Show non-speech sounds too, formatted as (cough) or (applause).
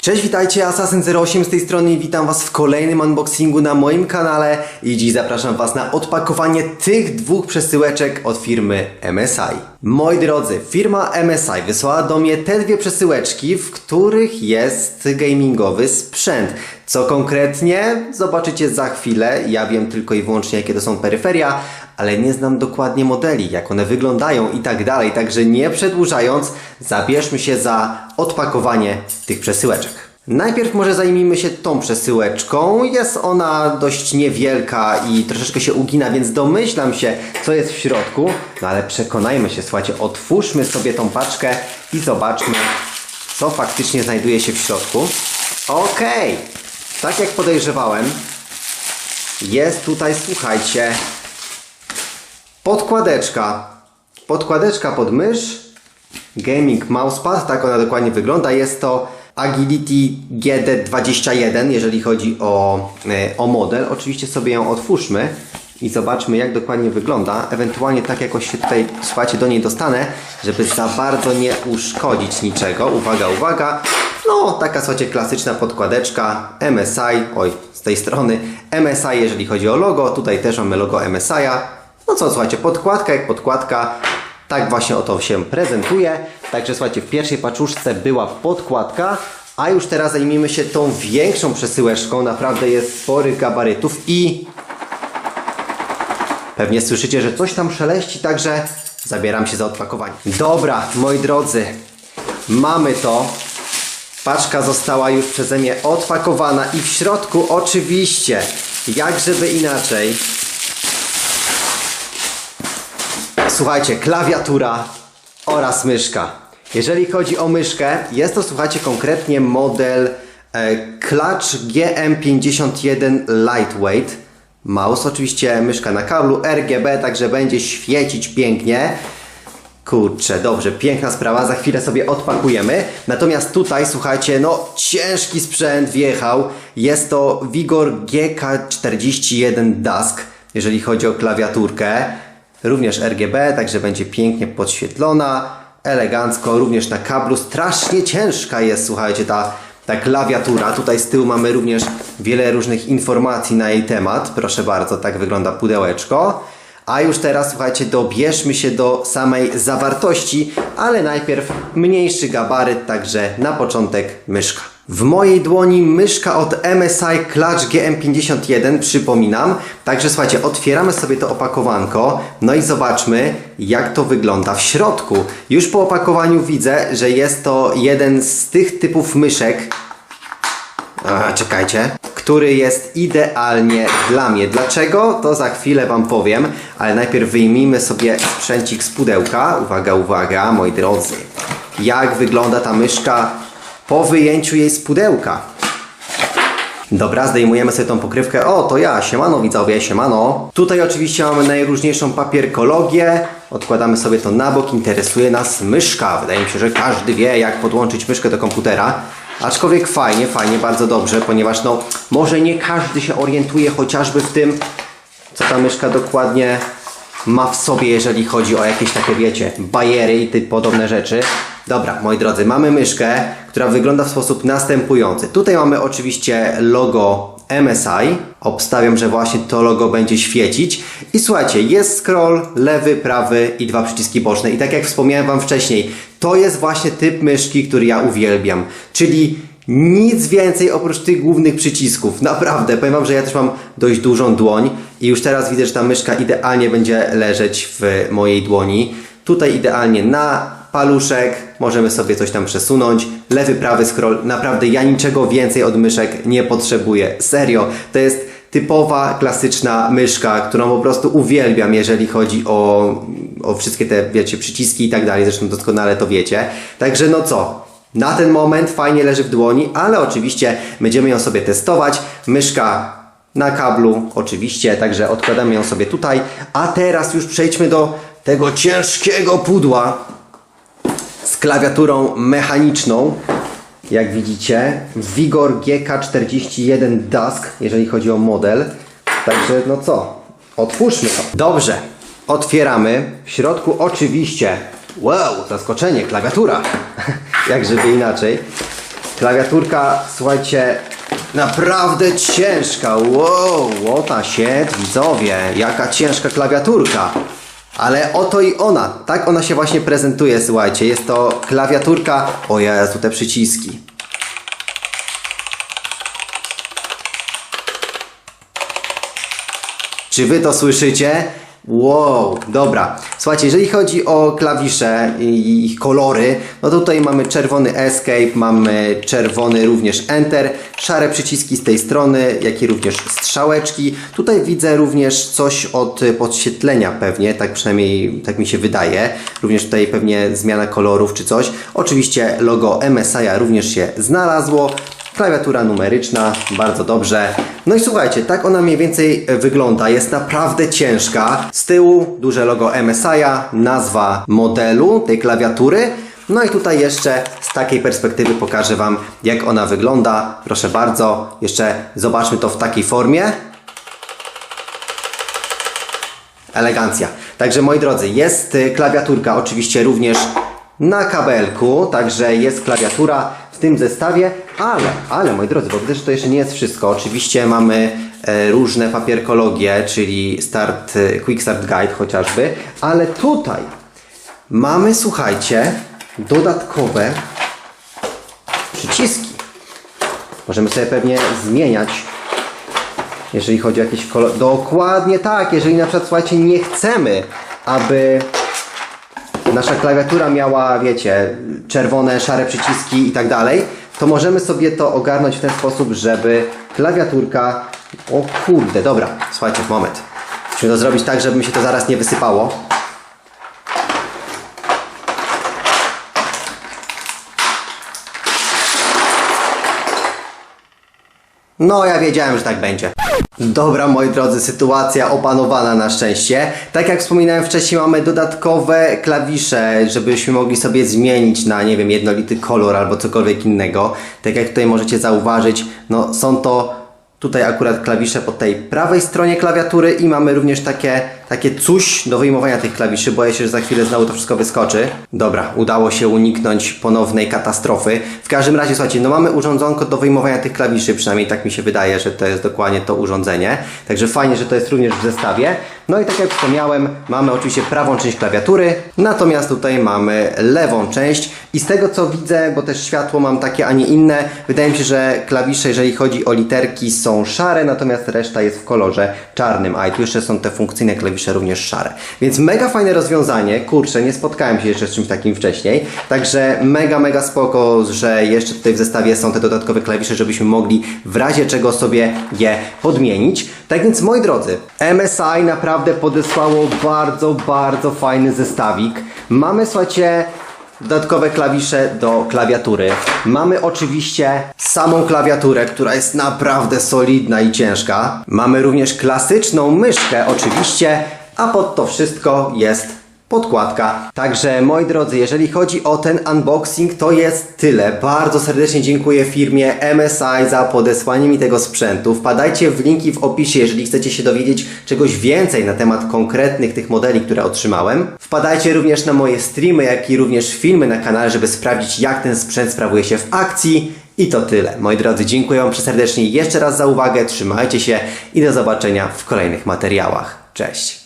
Cześć, witajcie, Assassin08 z tej strony i witam Was w kolejnym unboxingu na moim kanale i dziś zapraszam Was na odpakowanie tych dwóch przesyłeczek od firmy MSI. Moi drodzy, firma MSI wysłała do mnie te dwie przesyłeczki, w których jest gamingowy sprzęt. Co konkretnie? Zobaczycie za chwilę. Ja wiem tylko i wyłącznie jakie to są peryferia, ale nie znam dokładnie modeli, jak one wyglądają i tak dalej. Także nie przedłużając, zabierzmy się za odpakowanie tych przesyłeczek. Najpierw może zajmijmy się tą przesyłeczką. Jest ona dość niewielka i troszeczkę się ugina, więc domyślam się, co jest w środku. No ale przekonajmy się, słuchajcie, otwórzmy sobie tą paczkę i zobaczmy, co faktycznie znajduje się w środku. Okej, tak jak podejrzewałem, jest tutaj, słuchajcie, podkładeczka. Podkładeczka pod mysz. Gaming Mousepad, tak ona dokładnie wygląda. Jest to Agility GD21, jeżeli chodzi o, e, o model. Oczywiście sobie ją otwórzmy i zobaczmy, jak dokładnie wygląda. Ewentualnie tak jakoś się tutaj, słuchajcie, do niej dostanę, żeby za bardzo nie uszkodzić niczego. Uwaga, uwaga. No, taka, słuchajcie, klasyczna podkładeczka MSI. Oj, z tej strony MSI, jeżeli chodzi o logo. Tutaj też mamy logo MSI'a. No co, słuchajcie, podkładka jak podkładka. Tak właśnie oto się prezentuje. Także słuchajcie, w pierwszej paczuszce była podkładka, a już teraz zajmijmy się tą większą przesyłeczką. Naprawdę jest sporych gabarytów i pewnie słyszycie, że coś tam szeleści, także zabieram się za odpakowanie. Dobra, moi drodzy, mamy to. Paczka została już przeze mnie odpakowana i w środku oczywiście, jak żeby inaczej, Słuchajcie, klawiatura oraz myszka. Jeżeli chodzi o myszkę, jest to słuchajcie konkretnie model e, Clutch GM51 Lightweight. Mouse, oczywiście myszka na kablu, RGB, także będzie świecić pięknie. Kurczę, dobrze, piękna sprawa, za chwilę sobie odpakujemy. Natomiast tutaj, słuchajcie, no ciężki sprzęt wjechał. Jest to Vigor GK41 Dusk, jeżeli chodzi o klawiaturkę. Również RGB, także będzie pięknie podświetlona, elegancko, również na kablu. Strasznie ciężka jest, słuchajcie, ta, ta klawiatura. Tutaj z tyłu mamy również wiele różnych informacji na jej temat. Proszę bardzo, tak wygląda pudełeczko. A już teraz, słuchajcie, dobierzmy się do samej zawartości, ale najpierw mniejszy gabaryt, także na początek myszka. W mojej dłoni myszka od MSI Clutch GM51, przypominam. Także słuchajcie, otwieramy sobie to opakowanko, no i zobaczmy, jak to wygląda w środku. Już po opakowaniu widzę, że jest to jeden z tych typów myszek, a, czekajcie. Który jest idealnie dla mnie. Dlaczego? To za chwilę Wam powiem, ale najpierw wyjmijmy sobie sprzęcik z pudełka. Uwaga, uwaga, moi drodzy. Jak wygląda ta myszka po wyjęciu jej z pudełka? Dobra, zdejmujemy sobie tą pokrywkę. O, to ja, siemano widzowie, siemano. Tutaj oczywiście mamy najróżniejszą papierkologię. Odkładamy sobie to na bok. Interesuje nas myszka. Wydaje mi się, że każdy wie, jak podłączyć myszkę do komputera. Aczkolwiek fajnie, fajnie, bardzo dobrze, ponieważ no, może nie każdy się orientuje chociażby w tym, co ta myszka dokładnie ma w sobie, jeżeli chodzi o jakieś takie, wiecie, bajery i ty podobne rzeczy. Dobra, moi drodzy, mamy myszkę, która wygląda w sposób następujący. Tutaj mamy oczywiście logo MSI. Obstawiam, że właśnie to logo będzie świecić. I słuchajcie, jest scroll, lewy, prawy i dwa przyciski boczne. I tak jak wspomniałem Wam wcześniej, to jest właśnie typ myszki, który ja uwielbiam. Czyli nic więcej oprócz tych głównych przycisków. (laughs) Naprawdę, powiem Wam, że ja też mam dość dużą dłoń i już teraz widzę, że ta myszka idealnie będzie leżeć w mojej dłoni. Tutaj idealnie na paluszek, możemy sobie coś tam przesunąć. Lewy, prawy scroll. Naprawdę ja niczego więcej od myszek nie potrzebuję. Serio, to jest typowa, klasyczna myszka, którą po prostu uwielbiam, jeżeli chodzi o, o wszystkie te, wiecie, przyciski i tak dalej. Zresztą doskonale to wiecie. Także no co? Na ten moment fajnie leży w dłoni, ale oczywiście będziemy ją sobie testować. Myszka na kablu, oczywiście, także odkładamy ją sobie tutaj. A teraz już przejdźmy do tego ciężkiego pudła z klawiaturą mechaniczną. Jak widzicie, Vigor GK41 Dusk, jeżeli chodzi o model. Także no co, otwórzmy to. Dobrze, otwieramy. W środku oczywiście, wow, zaskoczenie, klawiatura. (laughs) Jak żeby inaczej. Klawiaturka, słuchajcie, naprawdę ciężka. Wow, łota się, widzowie, jaka ciężka klawiaturka. Ale oto i ona, tak ona się właśnie prezentuje, słuchajcie. Jest to klawiaturka, o Jezu, te przyciski. Czy wy to słyszycie? Wow, dobra. Słuchajcie, jeżeli chodzi o klawisze i ich kolory, no to tutaj mamy czerwony Escape, mamy czerwony również Enter, szare przyciski z tej strony, jak i również strzałeczki. Tutaj widzę również coś od podświetlenia pewnie, tak przynajmniej tak mi się wydaje. Również tutaj pewnie zmiana kolorów czy coś. Oczywiście logo MSI również się znalazło. Klawiatura numeryczna, bardzo dobrze. No i słuchajcie, tak ona mniej więcej e, wygląda. Jest naprawdę ciężka. Z tyłu duże logo MSI'a, nazwa modelu tej klawiatury. No i tutaj jeszcze z takiej perspektywy pokażę Wam, jak ona wygląda. Proszę bardzo, jeszcze zobaczmy to w takiej formie. Elegancja. Także moi drodzy, jest y, klawiaturka oczywiście również na kabelku, także jest klawiatura w tym zestawie, ale, ale moi drodzy, bo widzę, że to jeszcze nie jest wszystko. Oczywiście mamy e, różne papierkologie, czyli start, e, Quick Start Guide chociażby, ale tutaj mamy, słuchajcie, dodatkowe przyciski. Możemy sobie pewnie zmieniać jeżeli chodzi o jakieś kolor. Dokładnie tak, jeżeli na przykład słuchajcie, nie chcemy, aby nasza klawiatura miała, wiecie, czerwone, szare przyciski i tak dalej, to możemy sobie to ogarnąć w ten sposób, żeby klawiaturka. O kurde, dobra, słuchajcie, moment. Musimy to zrobić tak, żeby mi się to zaraz nie wysypało. No, ja wiedziałem, że tak będzie. Dobra, moi drodzy, sytuacja opanowana na szczęście. Tak jak wspominałem wcześniej, mamy dodatkowe klawisze, żebyśmy mogli sobie zmienić na, nie wiem, jednolity kolor albo cokolwiek innego. Tak jak tutaj możecie zauważyć, no są to tutaj akurat klawisze po tej prawej stronie klawiatury i mamy również takie, takie coś do wyjmowania tych klawiszy. Boję się, że za chwilę znowu to wszystko wyskoczy. Dobra, udało się uniknąć ponownej katastrofy. W każdym razie, słuchajcie, no mamy urządzonko do wyjmowania tych klawiszy, przynajmniej tak mi się wydaje, że to jest dokładnie to urządzenie. Także fajnie, że to jest również w zestawie. No i tak jak wspomniałem, mamy oczywiście prawą część klawiatury, natomiast tutaj mamy lewą część i z tego co widzę, bo też światło mam takie, a nie inne, wydaje mi się, że klawisze, jeżeli chodzi o literki, są szare, natomiast reszta jest w kolorze czarnym, a i tu jeszcze są te funkcyjne klawisze również szare. Więc mega fajne rozwiązanie, kurczę, nie spotkałem się jeszcze z czymś takim wcześniej, także mega, mega spoko, że jeszcze tutaj w zestawie są te dodatkowe klawisze, żebyśmy mogli w razie czego sobie je podmienić. Tak więc moi drodzy, MSI naprawdę podesłało bardzo, bardzo fajny zestawik. Mamy, słuchajcie, dodatkowe klawisze do klawiatury. Mamy oczywiście samą klawiaturę, która jest naprawdę solidna i ciężka. Mamy również klasyczną myszkę, oczywiście, a pod to wszystko jest podkładka. Także moi drodzy, jeżeli chodzi o ten unboxing, to jest tyle. Bardzo serdecznie dziękuję firmie MSI za podesłanie mi tego sprzętu. Wpadajcie w linki w opisie, jeżeli chcecie się dowiedzieć czegoś więcej na temat konkretnych tych modeli, które otrzymałem. Wpadajcie również na moje streamy, jak i również filmy na kanale, żeby sprawdzić jak ten sprzęt sprawuje się w akcji. I to tyle. Moi drodzy, dziękuję Wam serdecznie jeszcze raz za uwagę, trzymajcie się i do zobaczenia w kolejnych materiałach. Cześć!